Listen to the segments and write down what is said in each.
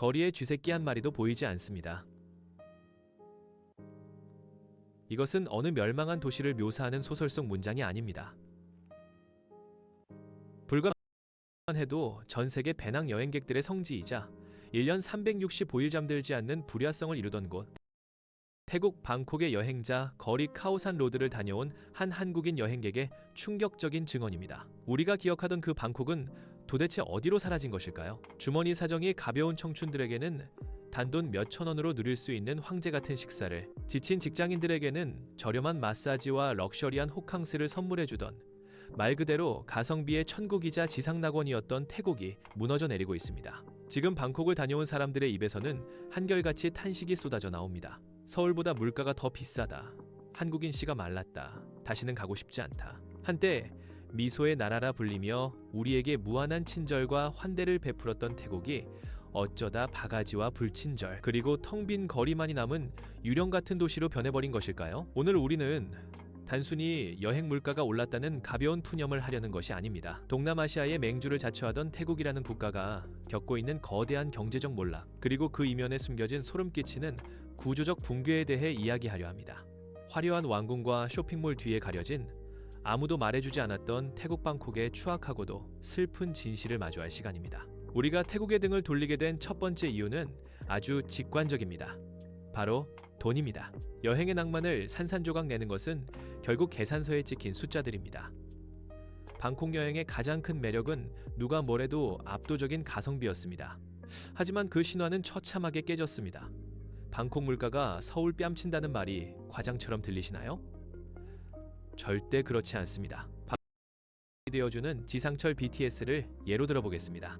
거리에 쥐새끼 한 마리도 보이지 않습니다. 이것은 어느 멸망한 도시를 묘사하는 소설 속 문장이 아닙니다. 불과 해도 전 세계 배낭 여행객들의 성지이자 1년 365일 잠들지 않는 불야성을 이루던 곳. 태국 방콕의 여행자 거리 카오산 로드를 다녀온 한 한국인 여행객의 충격적인 증언입니다. 우리가 기억하던 그 방콕은 도대체 어디로 사라진 것일까요? 주머니 사정이 가벼운 청춘들에게는 단돈 몇천 원으로 누릴 수 있는 황제 같은 식사를 지친 직장인들에게는 저렴한 마사지와 럭셔리한 호캉스를 선물해주던 말 그대로 가성비의 천국이자 지상낙원이었던 태국이 무너져 내리고 있습니다. 지금 방콕을 다녀온 사람들의 입에서는 한결같이 탄식이 쏟아져 나옵니다. 서울보다 물가가 더 비싸다. 한국인 씨가 말랐다. 다시는 가고 싶지 않다. 한때 미소의 나라라 불리며 우리에게 무한한 친절과 환대를 베풀었던 태국이 어쩌다 바가지와 불친절 그리고 텅 빈 거리만이 남은 유령 같은 도시로 변해버린 것일까요? 오늘 우리는 단순히 여행 물가가 올랐다는 가벼운 푸념을 하려는 것이 아닙니다. 동남아시아의 맹주를 자처하던 태국이라는 국가가 겪고 있는 거대한 경제적 몰락 그리고 그 이면에 숨겨진 소름 끼치는 구조적 붕괴에 대해 이야기하려 합니다. 화려한 왕궁과 쇼핑몰 뒤에 가려진 아무도 말해주지 않았던 태국 방콕의 추악하고도 슬픈 진실을 마주할 시간입니다. 우리가 태국의 등을 돌리게 된 첫 번째 이유는 아주 직관적입니다. 바로 돈입니다. 여행의 낭만을 산산조각 내는 것은 결국 계산서에 찍힌 숫자들입니다. 방콕 여행의 가장 큰 매력은 누가 뭐래도 압도적인 가성비였습니다. 하지만 그 신화는 처참하게 깨졌습니다. 방콕 물가가 서울 뺨친다는 말이 과장처럼 들리시나요? 절대 그렇지 않습니다. 되어주는 지상철 BTS를 예로 들어보겠습니다.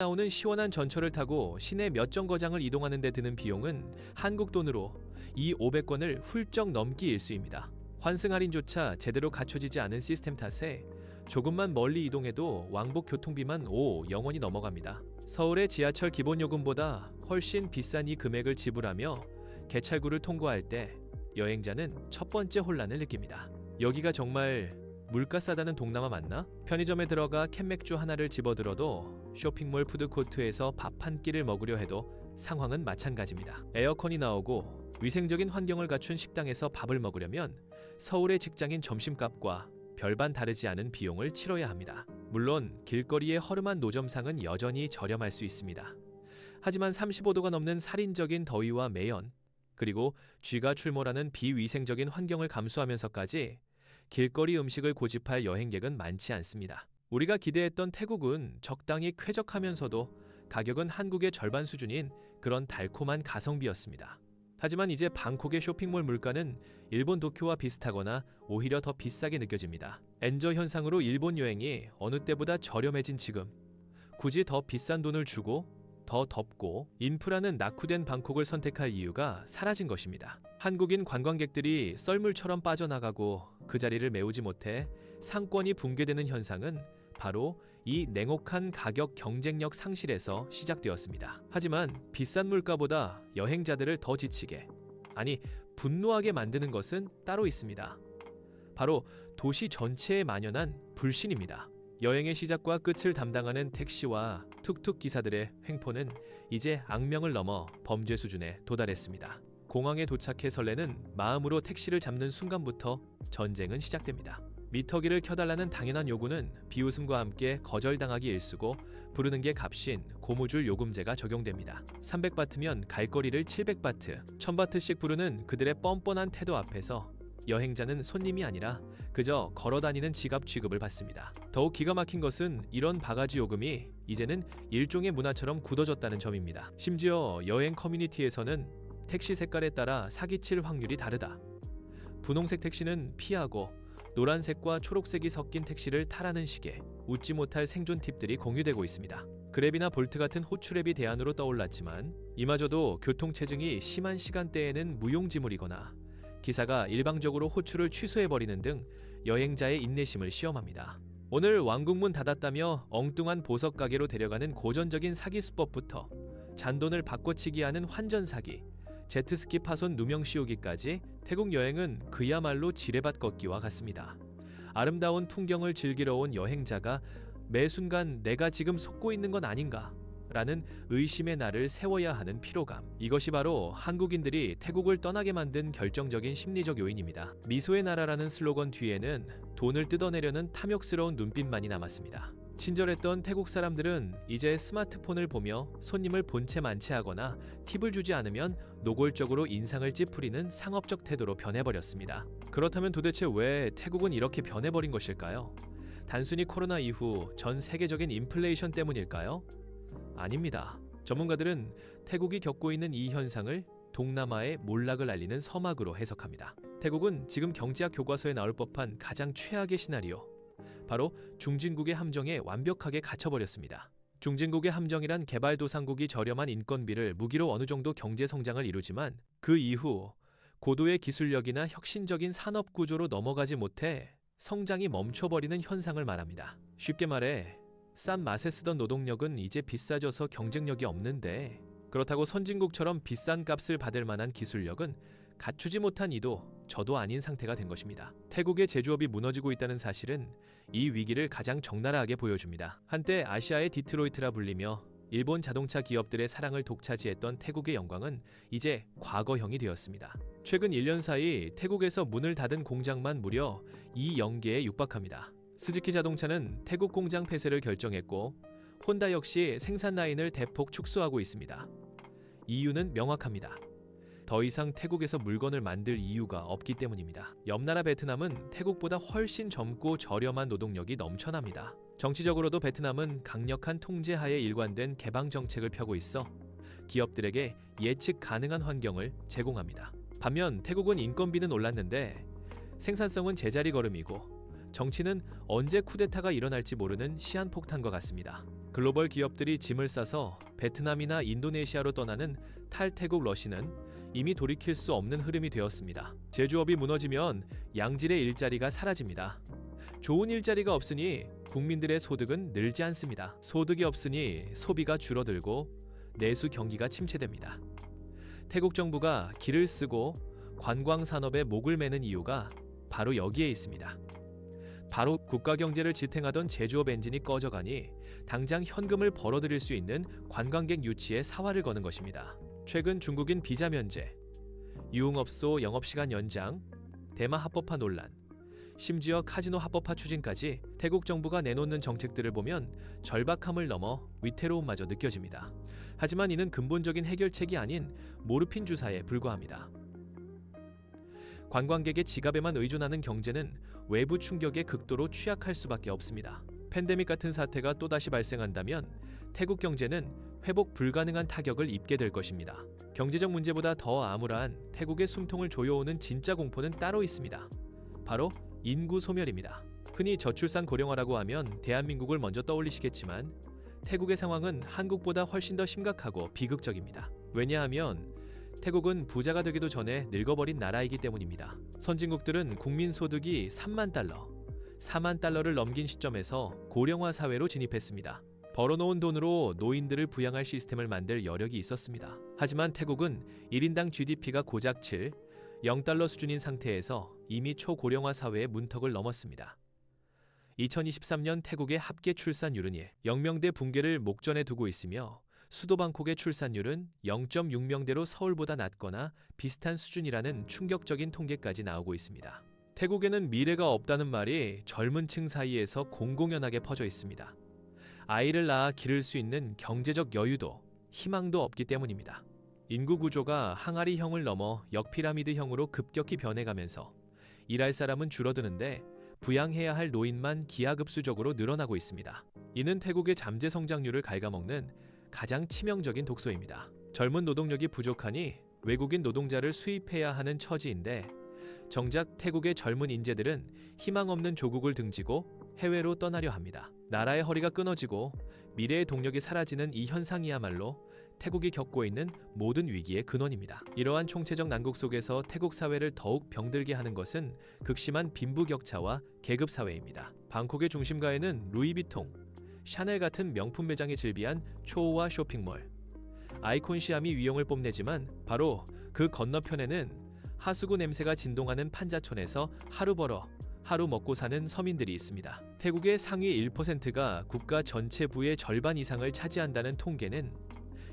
나오는 시원한 전철을 타고 시내 몇 정거장을 이동하는 데 드는 비용은 한국 돈으로 이 500권을 훌쩍 넘기 일수입니다. 환승 할인조차 제대로 갖춰지지 않은 시스템 탓에 조금만 멀리 이동해도 왕복 교통비만 5 영원이 넘어갑니다. 서울의 지하철 기본 요금보다 훨씬 비싼 이 금액을 지불하며 개찰구를 통과할 때 여행자는 첫 번째 혼란을 느낍니다. 여기가 정말 물가 싸다는 동남아 맞나? 편의점에 들어가 캔맥주 하나를 집어들어도 쇼핑몰 푸드코트에서 밥 한 끼를 먹으려 해도 상황은 마찬가지입니다. 에어컨이 나오고 위생적인 환경을 갖춘 식당에서 밥을 먹으려면 서울의 직장인 점심값과 별반 다르지 않은 비용을 치러야 합니다. 물론 길거리의 허름한 노점상은 여전히 저렴할 수 있습니다. 하지만 35도가 넘는 살인적인 더위와 매연, 그리고 쥐가 출몰하는 비위생적인 환경을 감수하면서까지 길거리 음식을 고집할 여행객은 많지 않습니다. 우리가 기대했던 태국은 적당히 쾌적하면서도 가격은 한국의 절반 수준인 그런 달콤한 가성비였습니다. 하지만 이제 방콕의 쇼핑몰 물가는 일본 도쿄와 비슷하거나 오히려 더 비싸게 느껴집니다. 엔저 현상으로 일본 여행이 어느 때보다 저렴해진 지금 굳이 더 비싼 돈을 주고 더 덥고 인프라는 낙후된 방콕을 선택할 이유가 사라진 것입니다. 한국인 관광객들이 썰물처럼 빠져나가고 그 자리를 메우지 못해 상권이 붕괴되는 현상은 바로 이 냉혹한 가격 경쟁력 상실에서 시작되었습니다. 하지만 비싼 물가보다 여행자들을 더 지치게 아니 분노하게 만드는 것은 따로 있습니다. 바로 도시 전체에 만연한 불신입니다. 여행의 시작과 끝을 담당하는 택시와 툭툭 기사들의 횡포는 이제 악명을 넘어 범죄 수준에 도달했습니다. 공항에 도착해 설레는 마음으로 택시를 잡는 순간부터 전쟁은 시작됩니다. 미터기를 켜달라는 당연한 요구는 비웃음과 함께 거절당하기 일쑤고 부르는 게 값인 고무줄 요금제가 적용됩니다. 300바트면 갈 거리를 700바트, 1000바트씩 부르는 그들의 뻔뻔한 태도 앞에서 여행자는 손님이 아니라 그저 걸어다니는 지갑 취급을 받습니다. 더욱 기가 막힌 것은 이런 바가지 요금이 이제는 일종의 문화처럼 굳어졌다는 점입니다. 심지어 여행 커뮤니티에서는 택시 색깔에 따라 사기칠 확률이 다르다. 분홍색 택시는 피하고 노란색과 초록색이 섞인 택시를 타라는 식의 웃지 못할 생존 팁들이 공유되고 있습니다. 그랩이나 볼트 같은 호출앱이 대안으로 떠올랐지만 이마저도 교통체증이 심한 시간대에는 무용지물이거나 기사가 일방적으로 호출을 취소해버리는 등 여행자의 인내심을 시험합니다. 오늘 왕국문 닫았다며 엉뚱한 보석 가게로 데려가는 고전적인 사기 수법부터 잔돈을 바꿔치기 하는 환전 사기, 제트스키 파손 누명 씌우기까지 태국 여행은 그야말로 지뢰밭 걷기와 같습니다. 아름다운 풍경을 즐기러 온 여행자가 매 순간 내가 지금 속고 있는 건 아닌가 라는 의심의 날을 세워야 하는 피로감. 이것이 바로 한국인들이 태국을 떠나게 만든 결정적인 심리적 요인입니다. 미소의 나라라는 슬로건 뒤에는 돈을 뜯어내려는 탐욕스러운 눈빛만이 남았습니다. 친절했던 태국 사람들은 이제 스마트폰을 보며 손님을 본체 만체하거나 팁을 주지 않으면 노골적으로 인상을 찌푸리는 상업적 태도로 변해버렸습니다. 그렇다면 도대체 왜 태국은 이렇게 변해버린 것일까요? 단순히 코로나 이후 전 세계적인 인플레이션 때문일까요? 아닙니다. 전문가들은 태국이 겪고 있는 이 현상을 동남아의 몰락을 알리는 서막으로 해석합니다. 태국은 지금 경제학 교과서에 나올 법한 가장 최악의 시나리오, 바로 중진국의 함정에 완벽하게 갇혀버렸습니다. 중진국의 함정이란 개발도상국이 저렴한 인건비를 무기로 어느 정도 경제 성장을 이루지만 그 이후 고도의 기술력이나 혁신적인 산업 구조로 넘어가지 못해 성장이 멈춰버리는 현상을 말합니다. 쉽게 말해 싼 맛에 쓰던 노동력은 이제 비싸져서 경쟁력이 없는데 그렇다고 선진국처럼 비싼 값을 받을 만한 기술력은 갖추지 못한 이도 저도 아닌 상태가 된 것입니다. 태국의 제조업이 무너지고 있다는 사실은 이 위기를 가장 적나라하게 보여줍니다. 한때 아시아의 디트로이트라 불리며 일본 자동차 기업들의 사랑을 독차지했던 태국의 영광은 이제 과거형이 되었습니다. 최근 1년 사이 태국에서 문을 닫은 공장만 무려 2영개에 육박합니다. 스즈키 자동차는 태국 공장 폐쇄를 결정했고 혼다 역시 생산 라인을 대폭 축소하고 있습니다. 이유는 명확합니다. 더 이상 태국에서 물건을 만들 이유가 없기 때문입니다. 옆나라 베트남은 태국보다 훨씬 젊고 저렴한 노동력이 넘쳐납니다. 정치적으로도 베트남은 강력한 통제하에 일관된 개방 정책을 펴고 있어 기업들에게 예측 가능한 환경을 제공합니다. 반면 태국은 인건비는 올랐는데 생산성은 제자리 걸음이고 정치는 언제 쿠데타가 일어날지 모르는 시한폭탄과 같습니다. 글로벌 기업들이 짐을 싸서 베트남이나 인도네시아로 떠나는 탈태국 러시는 이미 돌이킬 수 없는 흐름이 되었습니다. 제조업이 무너지면 양질의 일자리가 사라집니다. 좋은 일자리가 없으니 국민들의 소득은 늘지 않습니다. 소득이 없으니 소비가 줄어들고 내수 경기가 침체됩니다. 태국 정부가 길을 쓰고 관광 산업에 목을 매는 이유가 바로 여기에 있습니다. 바로 국가 경제를 지탱하던 제조업 엔진이 꺼져가니 당장 현금을 벌어들일 수 있는 관광객 유치에 사활을 거는 것입니다. 최근 중국인 비자 면제, 유흥업소 영업시간 연장, 대마 합법화 논란, 심지어 카지노 합법화 추진까지 태국 정부가 내놓는 정책들을 보면 절박함을 넘어 위태로움마저 느껴집니다. 하지만 이는 근본적인 해결책이 아닌 모르핀 주사에 불과합니다. 관광객의 지갑에만 의존하는 경제는 외부 충격에 극도로 취약할 수밖에 없습니다. 팬데믹 같은 사태가 또다시 발생한다면 태국 경제는 회복 불가능한 타격을 입게 될 것입니다. 경제적 문제보다 더 암울한 태국의 숨통을 조여오는 진짜 공포는 따로 있습니다. 바로 인구 소멸입니다. 흔히 저출산 고령화라고 하면 대한민국을 먼저 떠올리시겠지만 태국의 상황은 한국보다 훨씬 더 심각하고 비극적입니다. 왜냐하면 태국은 부자가 되기도 전에 늙어버린 나라이기 때문입니다. 선진국들은 국민 소득이 3만 달러, 4만 달러를 넘긴 시점에서 고령화 사회로 진입했습니다. 벌어놓은 돈으로 노인들을 부양할 시스템을 만들 여력이 있었습니다. 하지만 태국은 1인당 GDP가 고작 7, 0달러 수준인 상태에서 이미 초고령화 사회의 문턱을 넘었습니다. 2023년 태국의 합계 출산율은 0명대 붕괴를 목전에 두고 있으며 수도 방콕의 출산율은 0.6명대로 서울보다 낮거나 비슷한 수준이라는 충격적인 통계까지 나오고 있습니다. 태국에는 미래가 없다는 말이 젊은 층 사이에서 공공연하게 퍼져 있습니다. 아이를 낳아 기를 수 있는 경제적 여유도 희망도 없기 때문입니다. 인구 구조가 항아리형을 넘어 역피라미드형으로 급격히 변해가면서 일할 사람은 줄어드는데 부양해야 할 노인만 기하급수적으로 늘어나고 있습니다. 이는 태국의 잠재 성장률을 갉아먹는 가장 치명적인 독소입니다. 젊은 노동력이 부족하니 외국인 노동자를 수입해야 하는 처지인데 정작 태국의 젊은 인재들은 희망 없는 조국을 등지고 해외로 떠나려 합니다. 나라의 허리가 끊어지고 미래의 동력이 사라지는 이 현상이야말로 태국이 겪고 있는 모든 위기의 근원입니다. 이러한 총체적 난국 속에서 태국 사회를 더욱 병들게 하는 것은 극심한 빈부격차와 계급 사회입니다. 방콕의 중심가에는 루이비통, 샤넬 같은 명품 매장이 즐비한 초호화 쇼핑몰, 아이콘 시암이 위용을 뽐내지만 바로 그 건너편에는 하수구 냄새가 진동하는 판자촌에서 하루 벌어 하루 먹고 사는 서민들이 있습니다. 태국의 상위 1%가 국가 전체 부의 절반 이상을 차지한다는 통계는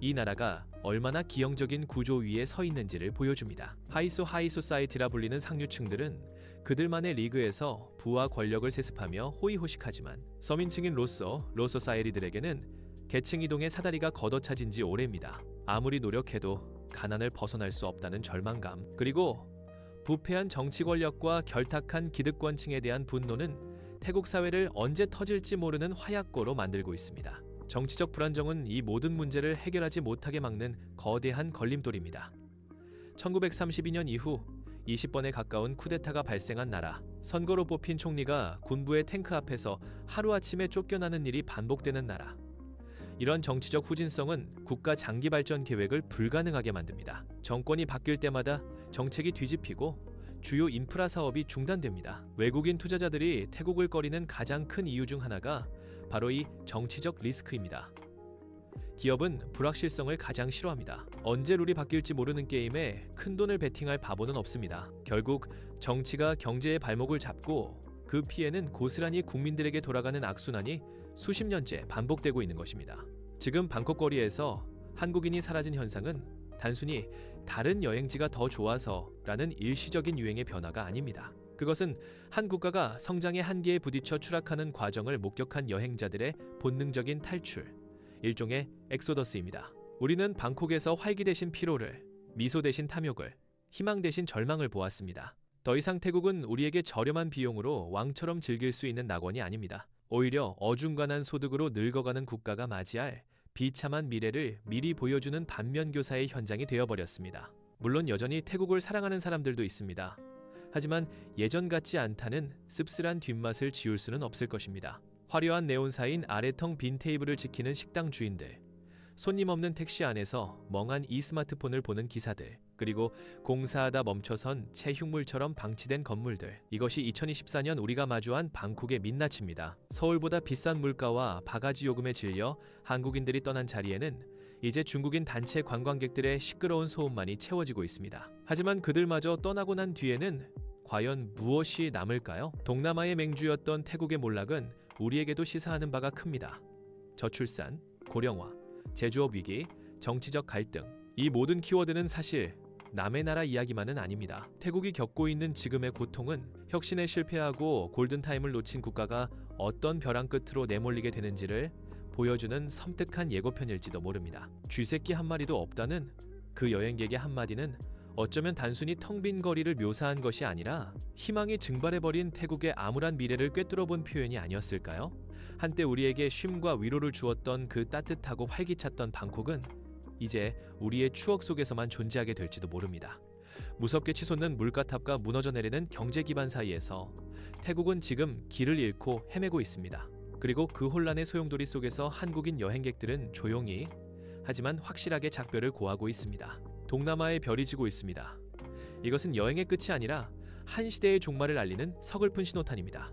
이 나라가 얼마나 기형적인 구조 위에 서 있는지를 보여줍니다. 하이소 하이소 사이티라 불리는 상류층들은 그들만의 리그에서 부와 권력을 세습하며 호의호식하지만 서민층인 로서 로소 사이리들에게는 계층 이동의 사다리가 걷어차진 지 오래입니다. 아무리 노력해도 가난을 벗어날 수 없다는 절망감 그리고 부패한 정치 권력과 결탁한 기득권층에 대한 분노는 태국 사회를 언제 터질지 모르는 화약고로 만들고 있습니다. 정치적 불안정은 이 모든 문제를 해결하지 못하게 막는 거대한 걸림돌입니다. 1932년 이후 20번에 가까운 쿠데타가 발생한 나라. 선거로 뽑힌 총리가 군부의 탱크 앞에서 하루아침에 쫓겨나는 일이 반복되는 나라. 이런 정치적 후진성은 국가 장기 발전 계획을 불가능하게 만듭니다. 정권이 바뀔 때마다 정책이 뒤집히고 주요 인프라 사업이 중단됩니다. 외국인 투자자들이 태국을 꺼리는 가장 큰 이유 중 하나가 바로 이 정치적 리스크입니다. 기업은 불확실성을 가장 싫어합니다. 언제 룰이 바뀔지 모르는 게임에 큰 돈을 베팅할 바보는 없습니다. 결국 정치가 경제의 발목을 잡고 그 피해는 고스란히 국민들에게 돌아가는 악순환이 수십 년째 반복되고 있는 것입니다. 지금 방콕 거리에서 한국인이 사라진 현상은 단순히 다른 여행지가 더 좋아서 라는 일시적인 유행의 변화가 아닙니다. 그것은 한 국가가 성장의 한계에 부딪혀 추락하는 과정을 목격한 여행자들의 본능적인 탈출, 일종의 엑소더스입니다. 우리는 방콕에서 활기 대신 피로를, 미소 대신 탐욕을, 희망 대신 절망을 보았습니다. 더 이상 태국은 우리에게 저렴한 비용으로 왕처럼 즐길 수 있는 낙원이 아닙니다. 오히려 어중간한 소득으로 늙어가는 국가가 맞이할 비참한 미래를 미리 보여주는 반면교사의 현장이 되어버렸습니다. 물론 여전히 태국을 사랑하는 사람들도 있습니다. 하지만 예전 같지 않다는 씁쓸한 뒷맛을 지울 수는 없을 것입니다. 화려한 네온사인 아래텅 빈 테이블을 지키는 식당 주인들, 손님 없는 택시 안에서 멍한 이 스마트폰을 보는 기사들, 그리고 공사하다 멈춰선 채 흉물처럼 방치된 건물들. 이것이 2024년 우리가 마주한 방콕의 민낯입니다. 서울보다 비싼 물가와 바가지 요금에 질려 한국인들이 떠난 자리에는 이제 중국인 단체 관광객들의 시끄러운 소음만이 채워지고 있습니다. 하지만 그들마저 떠나고 난 뒤에는 과연 무엇이 남을까요? 동남아의 맹주였던 태국의 몰락은 우리에게도 시사하는 바가 큽니다. 저출산, 고령화, 제조업 위기, 정치적 갈등. 이 모든 키워드는 사실 남의 나라 이야기만은 아닙니다. 태국이 겪고 있는 지금의 고통은 혁신에 실패하고 골든타임을 놓친 국가가 어떤 벼랑 끝으로 내몰리게 되는지를 보여주는 섬뜩한 예고편일지도 모릅니다. 쥐새끼 한 마리도 없다는 그 여행객의 한마디는 어쩌면 단순히 텅 빈 거리를 묘사한 것이 아니라 희망이 증발해버린 태국의 암울한 미래를 꿰뚫어 본 표현이 아니었을까요? 한때 우리에게 쉼과 위로를 주었던 그 따뜻하고 활기찼던 방콕은 이제 우리의 추억 속에서만 존재하게 될지도 모릅니다. 무섭게 치솟는 물가탑과 무너져 내리는 경제 기반 사이에서 태국은 지금 길을 잃고 헤매고 있습니다. 그리고 그 혼란의 소용돌이 속에서 한국인 여행객들은 조용히 하지만 확실하게 작별을 고하고 있습니다. 동남아의 별이 지고 있습니다. 이것은 여행의 끝이 아니라 한 시대의 종말을 알리는 서글픈 신호탄입니다.